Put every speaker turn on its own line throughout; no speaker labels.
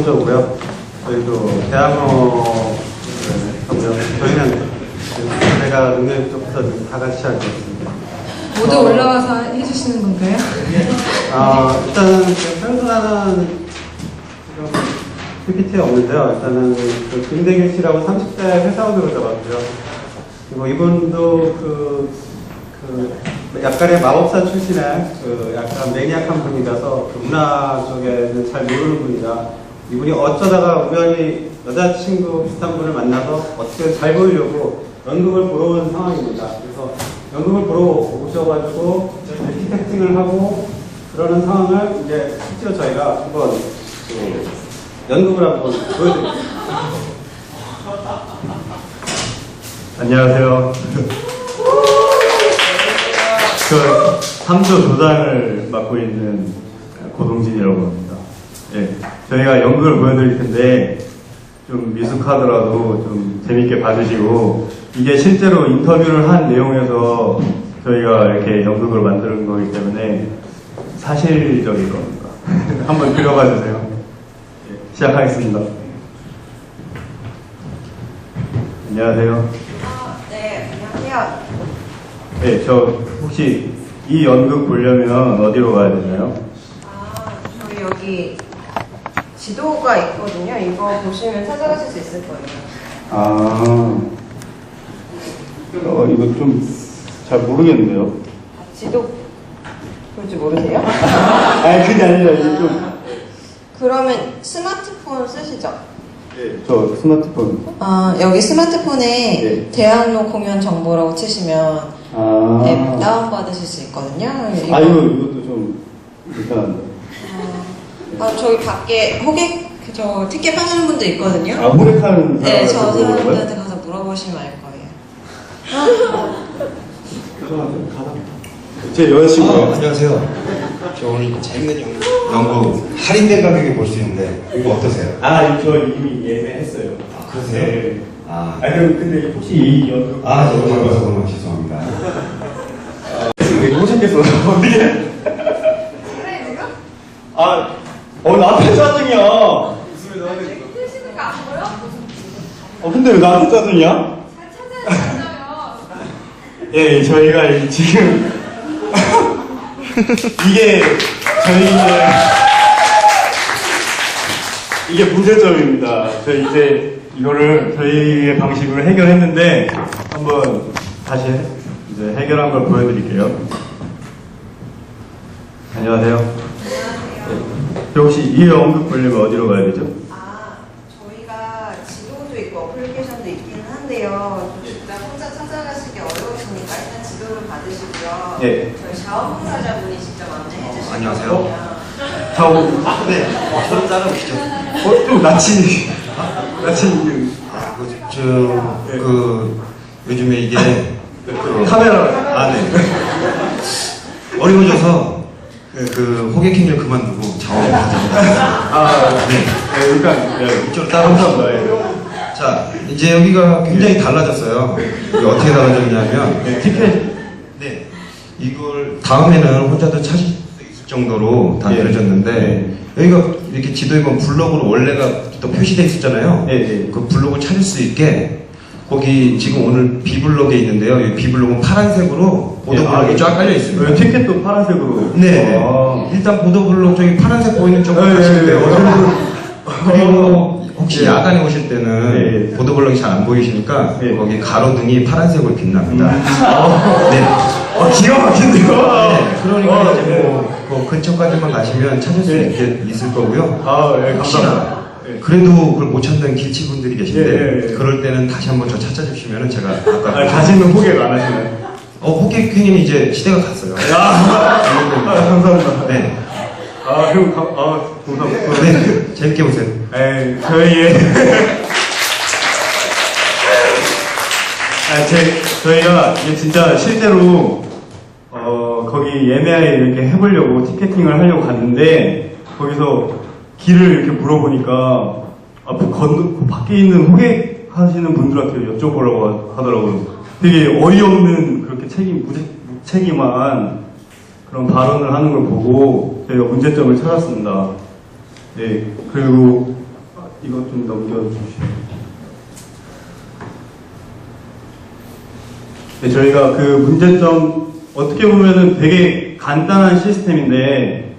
기본적으로요. 저희도 하고요. 저희는 제가 능력이 조금더 다 같이 하고 있습니다.
모두 올라와서 해주시는 건가요?
아, 일단은 그 평소라는 지금 PPT에 없는데요. 일단은 그 김대길 씨라고 30대 회사원으로 잡았고요. 그리고 이분도 그, 그 약간의 마법사 출신의 그 약간 매니악한 분이라서 그 문화 쪽에는 잘 모르는 분이라 이분이 어쩌다가 우연히 여자친구 비슷한 분을 만나서 어떻게 잘 보이려고 연극을 보러 온 상황입니다. 그래서 연극을 보러 오셔가지고 티켓팅을 하고 그러는 상황을 이제 실제로 저희가 한번 그 연극을 한번 보여드릴게요.
안녕하세요. 그 3조 조장을 맡고 있는 고동진이라고 합니다. 예, 저희가 연극을 보여드릴 텐데 좀 미숙하더라도 좀 재밌게 봐주시고 이게 실제로 인터뷰를 한 내용에서 저희가 이렇게 연극을 만드는 거기 때문에 사실적인 겁니다. 한번 들어봐 주세요. 예, 시작하겠습니다. 안녕하세요.
아, 네, 안녕하세요.
네, 저 혹시 이 연극 보려면 어디로 가야 되나요?
아, 저희 여기 지도가 있거든요. 이거 보시면 찾아가실 수 있을 거예요.
아, 어, 이거 좀 잘 모르겠는데요.
지도 볼 줄 모르세요?
아니, 그게 아니라 이게 좀.
그러면 스마트폰 쓰시죠?
네, 저 스마트폰.
아, 여기 스마트폰에
네.
대학로 공연 정보라고 치시면
아,
앱 다운받으실 수 있거든요.
아, 이거, 이것도 좀 불편한데.
아, 저기 밖에 호객, 저 티켓 파시는 분도 있거든요.
아, 호객하는
네, 저
사람한테
사람들한테? 가서 물어보시면 알 거예요.
죄송한데, 가다. 제 여자친구요.
아, 안녕하세요. 저 오늘 재밌는 연구, 연구 할인된 가격에 볼 수 있는데 이거 어떠세요?
아, 저 이미 예매했어요.
아, 그러세요?
네.
아,
아니, 그럼 근데 혹시 이 연극.
아, 너무 반가워서 너무 죄송합니다.
왜 호신께서 어디에? 아, 어, 나한테 짜증이야. 어, 근데 왜 나한테 짜증이야? 예, 예, 저희가 이- 지금 이게 저희의 이게 문제점입니다. 저희 이제 이거를 저희의 방식으로 해결했는데 한번 다시 이제 해결한 걸 보여드릴게요. 안녕하세요. 네. 혹시 이 연극 보려면 어디로 가야 되죠?
아, 저희가 지도도 있고 어플리케이션도 있기는 한데요. 좀 진짜 혼자 찾아가시기 어려우시니까 일단 지도를 받으시고요.
예.
저희 자원 봉사자분이 직접 안내해 주실
안녕하세요.
거거든요.
좌우
아, 네. 저좀 따라오시죠.
어, 좀 낯이 낯이
아, 그, 저, 그, 요즘에 이게 그,
카메라
아, 네. 어려워져서 그 호객행위를 그만두고.
아
네.
네, 일단 네,
이쪽으로 따라오시죠.
예.
자, 이제 여기가 굉장히 달라졌어요. 이게 어떻게 달라졌냐면,
네, 티켓
네. 이걸 다음에는 혼자도 찾을 수 있을 정도로 다
예.
그려졌는데 여기가 이렇게 지도에 보면 블록으로 원래가 또 표시되어 있었잖아요.
예, 예.
그 블록을 찾을 수 있게 거기 지금 오늘 B 블록에 있는데요. 이 B 블록은 파란색으로 보도
예, 아,
블록이 쫙 깔려 있습니다.
네, 티켓도 파란색으로
네.
아.
일단 보도 블록 저기 파란색 보이는 쪽으로
네,
가시면
네,
돼요.
네.
그리고 혹시
예.
야간에 오실 때는
네.
보도 블록이 잘 안 보이시니까
네.
거기 가로등이 파란색으로 빛납니다.
음.
네.
어, 기가 막힌데요?
네, 그러니까
어,
이제
네.
뭐, 그 근처까지만 가시면 찾을 수
네.
있게 있을 거고요.
아, 예, 감사합니다. 예.
그래도 그걸 못 찾는 길치분들이 계신데
예, 예, 예.
그럴 때는 다시 한번 저 찾아주시면 제가 아까
아, 다시는 호객 안 하시나요?
어 호객행위는 이제 시대가 갔어요.
야, 아, 감사합니다.
네,
아, 형, 감, 아, 감사합니다.
네 재밌게 보세요.
에이, 저희의. 아, 제, 저희가 이게 진짜 실제로, 어, 거기 예매에 이렇게 해보려고 티켓팅을 하려고 갔는데, 거기서 길을 이렇게 물어보니까, 앞에 건, 그 밖에 있는 호객 하시는 분들한테 여쭤보라고 하더라고요. 되게 어이없는 그렇게 책임, 무책, 무책임한 그런 발언을 하는 걸 보고 저희가 문제점을 찾았습니다. 네, 그리고 이것 좀 넘겨주시면. 네, 저희가 그 문제점 어떻게 보면은 되게 간단한 시스템인데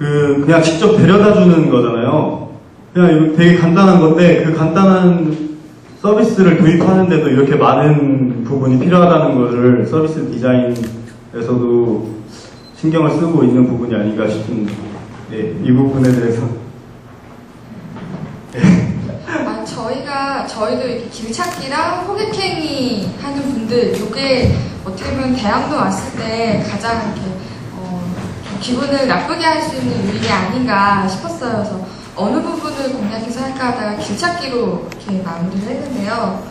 그 그냥 직접 데려다 주는 거잖아요. 그냥 되게 간단한 건데 그 간단한 서비스를 도입하는데도 이렇게 많은 부분이 필요하다는 것을 서비스 디자인에서도 신경을 쓰고 있는 부분이 아닌가 싶습니다. 네, 이 부분에 대해서
아, 저희가 저희도 이렇게 길찾기랑 호객행위 하는 분들 이게 어떻게 보면 대학로 왔을 때 가장 이렇게 기분을 나쁘게 할 수 있는 요인이 아닌가 싶었어요. 그래서 어느 부분을 공략해서 할까 하다가 길찾기로 이렇게 마무리를 했는데요.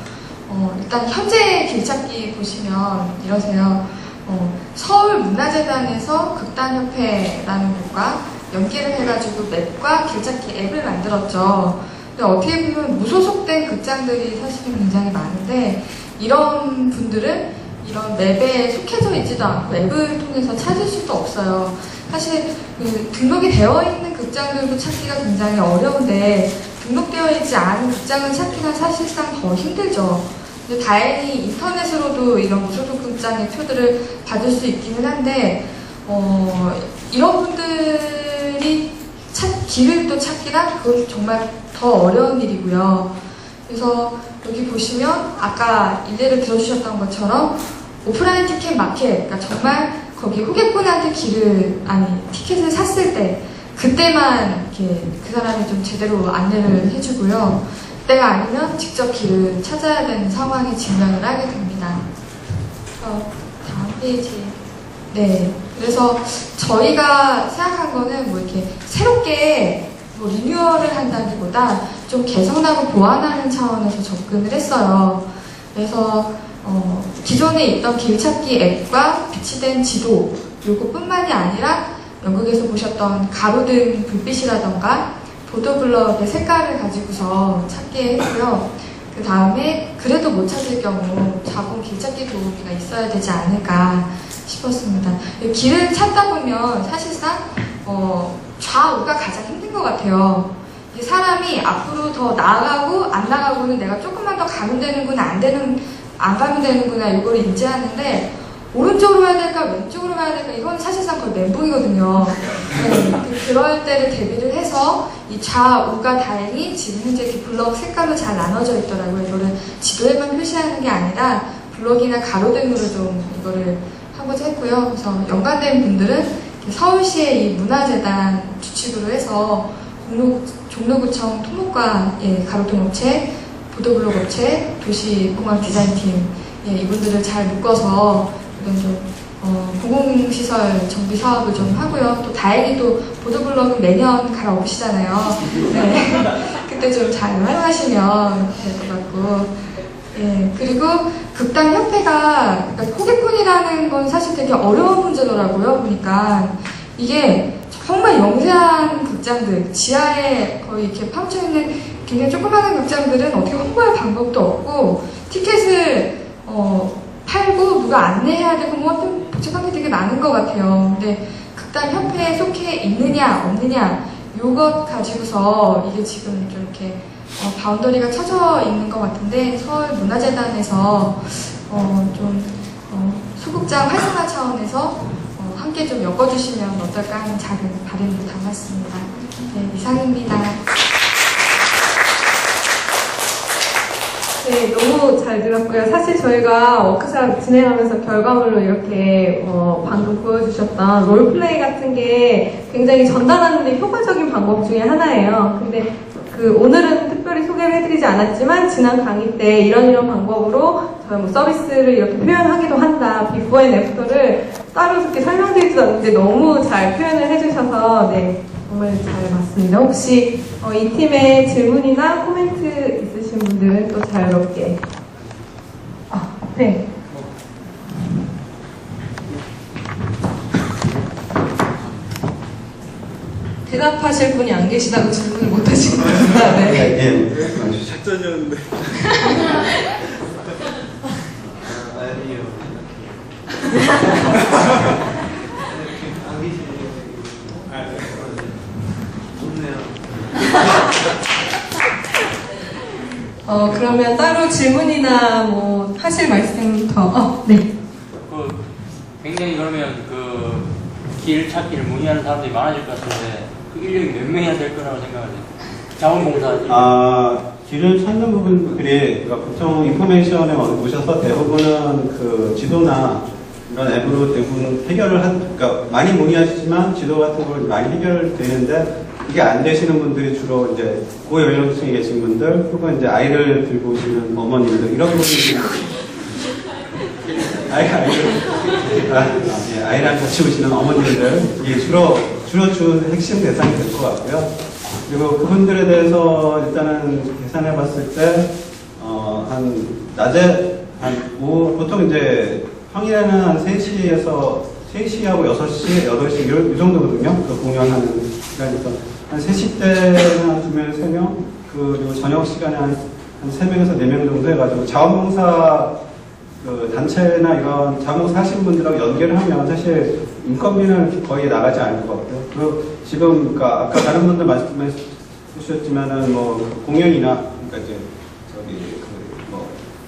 어, 일단 현재 길찾기 보시면 이러세요. 어, 서울 문화재단에서 극단협회라는 곳과 연계를 해가지고 맵과 길찾기 앱을 만들었죠. 근데 어떻게 보면 무소속된 극장들이 사실은 굉장히 많은데 이런 분들은 이런 맵에 속해져 있지도 않고 앱을 통해서 찾을 수도 없어요. 사실 그 등록이 되어 있는 극장들도 찾기가 굉장히 어려운데 등록되어 있지 않은 극장을 찾기가 사실상 더 힘들죠. 근데 다행히 인터넷으로도 이런 무소속 극장의 표들을 받을 수 있기는 한데 어, 이런 분들이 찾, 길을 또 찾기란 그건 정말 더 어려운 일이고요. 그래서 여기 보시면 아까 일례를 들어주셨던 것처럼 오프라인 티켓 마켓, 그러니까 정말 거기 호객분한테 길을, 아니, 티켓을 샀을 때, 그때만 이렇게 그 사람이 좀 제대로 안내를 해주고요. 때가 아니면 직접 길을 찾아야 되는 상황에 직면을 하게 됩니다. 그래서 다음 페이지. 네. 그래서 저희가 생각한 거는 뭐 이렇게 새롭게 뭐 리뉴얼을 한다기보다 좀 개선하고 보완하는 차원에서 접근을 했어요. 그래서 어, 기존에 있던 길찾기 앱과 비치된 지도 요것뿐만이 아니라 영국에서 보셨던 가로등 불빛이라던가 보도블럭의 색깔을 가지고서 찾게 했고요. 그 다음에 그래도 못 찾을 경우 자동 길찾기 도우미가 있어야 되지 않을까 싶었습니다. 길을 찾다 보면 사실상 어, 좌우가 가장 힘든 것 같아요. 사람이 앞으로 더 나아가고 안 나가고는 내가 조금만 더 가면 되는구나 안 되는 안 가면 되는구나 이걸 인지하는데 오른쪽으로 가야 될까 왼쪽으로 가야 될까 이건 사실상 거의 멘붕이거든요. 네, 그- 그럴 때를 대비를 해서 이 좌우가 다행히 지금 현재 이렇게 블럭 색깔로 잘 나눠져 있더라고요. 이거를 지도에만 표시하는 게 아니라 블럭이나 가로등으로 좀 이거를 하고자 했고요. 그래서 연관된 분들은 서울시의 이 문화재단 주축으로 해서 종로, 종로구청 토목과 예, 가로등업체, 보도블록 업체, 도시공학 디자인팀 예, 이분들을 잘 묶어서 이런 좀 어, 공공시설 정비 사업을 좀 하고요. 또 다행히 또 보도블록은 매년 갈아엎으시잖아요. 네. 그때 좀 잘 활용하시면 될 것 같고. 예, 그리고 극단협회가, 그러니까 호객꾼이라는 건 사실 되게 어려운 문제더라고요, 보니까. 이게 정말 영세한 극장들, 지하에 거의 이렇게 파묻혀 있는 굉장히 조그마한 극장들은 어떻게 홍보할 방법도 없고, 티켓을, 어, 팔고 누가 안내해야 되고 뭐좀 복잡한 게 되게 많은 것 같아요. 근데 극단 협회에 속해 있느냐 없느냐 요것 가지고서 이게 지금 좀 이렇게 어, 바운더리가 쳐져 있는 것 같은데 서울 문화재단에서 어, 좀 어, 소극장 활성화 차원에서 어, 함께 좀 엮어주시면 어떨까 하는 작은 바람을 담았습니다. 네, 이상입니다.
네, 너무 잘 들었고요. 사실 저희가 워크샵 진행하면서 결과물로 이렇게 어, 방금 보여주셨던 롤플레이 같은 게 굉장히 전달하는데 효과적인 방법 중에 하나예요. 근데 그 오늘은 특별히 소개를 해드리지 않았지만 지난 강의 때 이런 이런 방법으로 저희 뭐 서비스를 이렇게 표현하기도 한다. 비포 앤 애프터를 따로 이렇게 설명드리지도 않는데 너무 잘 표현을 해주셔서 네 정말 잘 봤습니다. 혹시 어, 이 팀에 질문이나 코멘트 분들은 또 자유롭게. 아, 네.
대답하실 분이 안 계시다고 질문을 못 하신 것 같습니다. 네.
예,
작전이었는데. 아니요. 좋네요.
어, 그러면 따로 질문이나 뭐 하실 말씀 더, 어, 네.
그 굉장히 그러면 그 길 찾기를 문의하는 사람들이 많아질 것 같은데 그 인력이 몇 명이나 될 거라고 생각하세요? 자원봉사
아, 길을 찾는 부분들이 그러니까 보통 인포메이션에 오셔서 대부분은 그 지도나 이런 앱으로 대부분 해결을 한, 그러니까 많이 문의하시지만 지도 같은 걸 많이 해결되는데 이게 안 되시는 분들이 주로 이제 고연령층에 계신 분들 혹은 이제 아이를 들고 오시는 어머님들 이런 분들이 아이, 아이를, 아, 예, 아이랑 같이 오시는 어머님들, 이게 주로, 주로 준 핵심 대상이 될 것 같고요. 그리고 그분들에 대해서 일단은 계산해 봤을 때, 어, 한, 낮에, 한, 오후, 보통 이제 평일에는 한 3시에서 3시하고 6시, 8시, 이 정도거든요. 그 공연하는 시간에서. 한 3시 때는 한 2명, 3명, 그리고 저녁 시간에 한, 한 3명에서 4명 정도 해가지고 자원봉사 그 단체나 이런 자원봉사 하시는 분들하고 연계를 하면 사실 인건비는 거의 나가지 않을 것 같고요. 그리고 지금, 그러니까 아까 다른 분들 말씀해 주셨지만은 뭐 공연이나, 그러니까 이제 저기 그뭐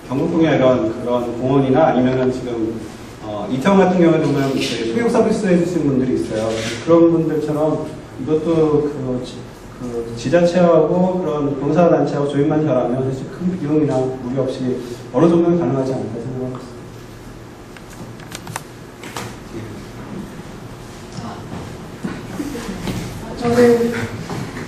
경북공연 이런 그런 공원이나 아니면은 지금 어, 이태원 같은 경우에 보면 소형 서비스 해주시는 분들이 있어요. 그런 분들처럼 이것도 그, 지- 그 지자체하고 그런 봉사단체하고 조율만 잘하면 사실 큰 비용이나 무리 없이 어느 정도는 가능하지 않을까 생각합니다.
저는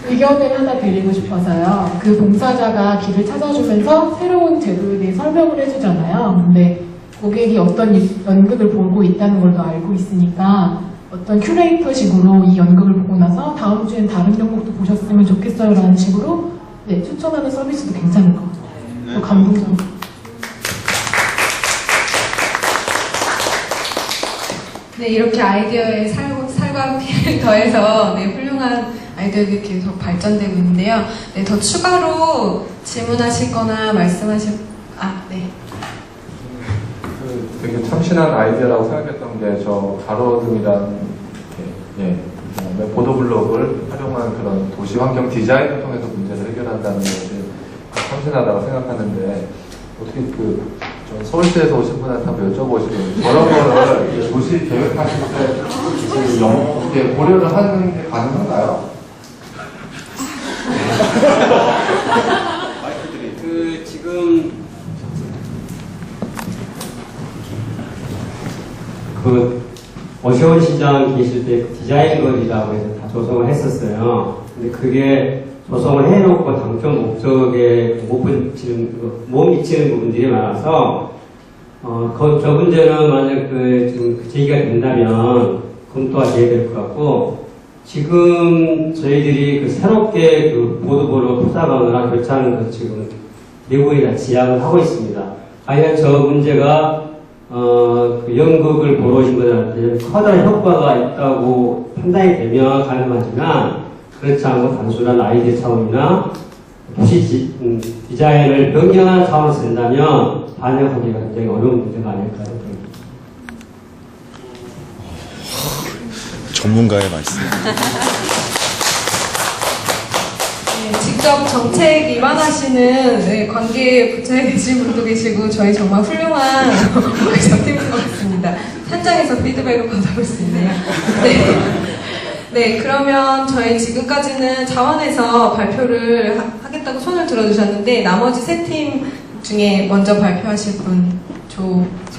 의견을 하나 드리고 싶어서요. 그 봉사자가 길을 찾아주면서 새로운 제도에 대해 설명을 해주잖아요. 근데 고객이 어떤 이- 연극을 보고 있다는 걸더 알고 있으니까 어떤 큐레이터식으로 이 연극을 보고 나서 다음 주엔 다른 연극도 보셨으면 좋겠어요 라는 식으로 네, 추천하는 서비스도 괜찮을 것 같아요. 또 감동적.
네, 이렇게 아이디어에 살, 살과 피를 더해서 네, 훌륭한 아이디어들이 계속 발전되고 있는데요. 네, 더 추가로 질문하실 거나 말씀하실, 아, 네.
그 되게 참신한 아이디어라고 생각했던 게 저 가로등이란 예, 예, 보도블록을 활용한 그런 도시 환경 디자인을 통해서 문제를 해결한다는 것이 참신하다고 생각하는데 어떻게 그저 서울시에서 오신 분한테 한번 여쭤보시면 저런 거를 이 도시 계획하실 때그 영, 이렇게 고려를 하는 게 가능한가요?
그 지금 그 어시원 시장 계실 때그 디자인 거리라고 해서 다 조성을 했었어요. 근데 그게 조성을 해놓고 당초 목적에 못 미치는 그, 못 미치는 부분들이 많아서 어, 그, 저 문제는 만약 그 지금 그 제기가 된다면 검토하셔야 될 것 같고 지금 저희들이 그 새롭게 그 보도보로 토사방이나 교차하는 것 지금 내부에다 지향을 하고 있습니다. 과연 저 문제가 어, 그 연극을 보러 오신 분들한테 커다란 효과가 있다고 판단이 되면 가능하지만 그렇지 않고 단순한 아이디어 차원이나 도시 지- 음, 디자인을 변경하는 차원에서 된다면 반영하기가 굉장히 어려운 문제가 아닐까.
전문가의 말씀.
네, 직접 정책 입안하시는 네, 관계 부처에 계신 분도 계시고 저희 정말 훌륭한 정팀인 것 같습니다. 현장에서 피드백을 받아볼 수 있네요. 네. 네, 그러면 저희 지금까지는 자원에서 발표를 하, 겠다고 손을 들어주셨는데 나머지 세 팀 중에 먼저 발표하실 분 조,